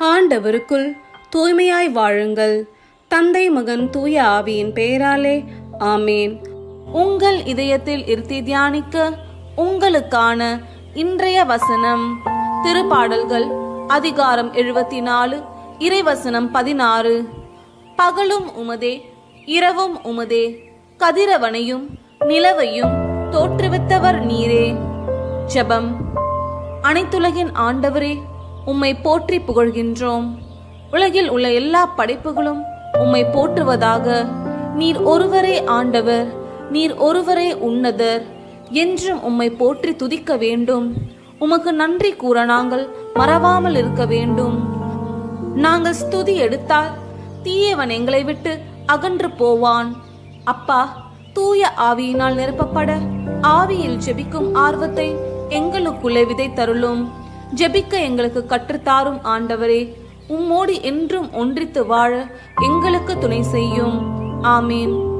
ஆண்டவருக்குள் தூய்மையாய் வாழுங்கள். தந்தை மகன் தூய ஆவியின் பெயராலே ஆமேன். உங்கள் இதயத்தில் இருத்தி தியானிக்க உங்களுக்கான இன்றைய வசனம் திருப்பாடல்கள் அதிகாரம் எழுபத்தி நாலு இறைவசனம் பதினாறு. பகலும் உமதே இரவும் உமதே கதிரவனையும் நிலவையும் தோற்றுவித்தவர் நீரே. ஜெபம். அனைத்துலகின் ஆண்டவரே உம்மை போற்றி புகழ்கின்றோம். உலகில் உள்ள எல்லா படைப்புகளும் உம்மை போற்றுவதாக. நீர் ஒருவரே ஆண்டவர் நீர் ஒருவரே உன்னதர். என்றும் உம்மை போற்றி துதிக்க வேண்டும். உமக்கு நன்றி கூற நாங்கள் மறவாமல் இருக்க வேண்டும். நாங்கள் ஸ்துதி எடுத்தால் தீயவன் எங்களை விட்டு அகன்று போவான். அப்பா தூய ஆவியினால் நிரப்பப்பட ஆவியில் ஜெபிக்கும் ஆர்வத்தை எங்களுக்குள்ளே விதை தருளும் ஜெபிக்க எங்களுக்கு கற்றுத்தாரும் ஆண்டவரே. உம்மோடு என்றும் ஒன்றித்து வாழ எங்களுக்கு துணை செய்யும். ஆமீன்.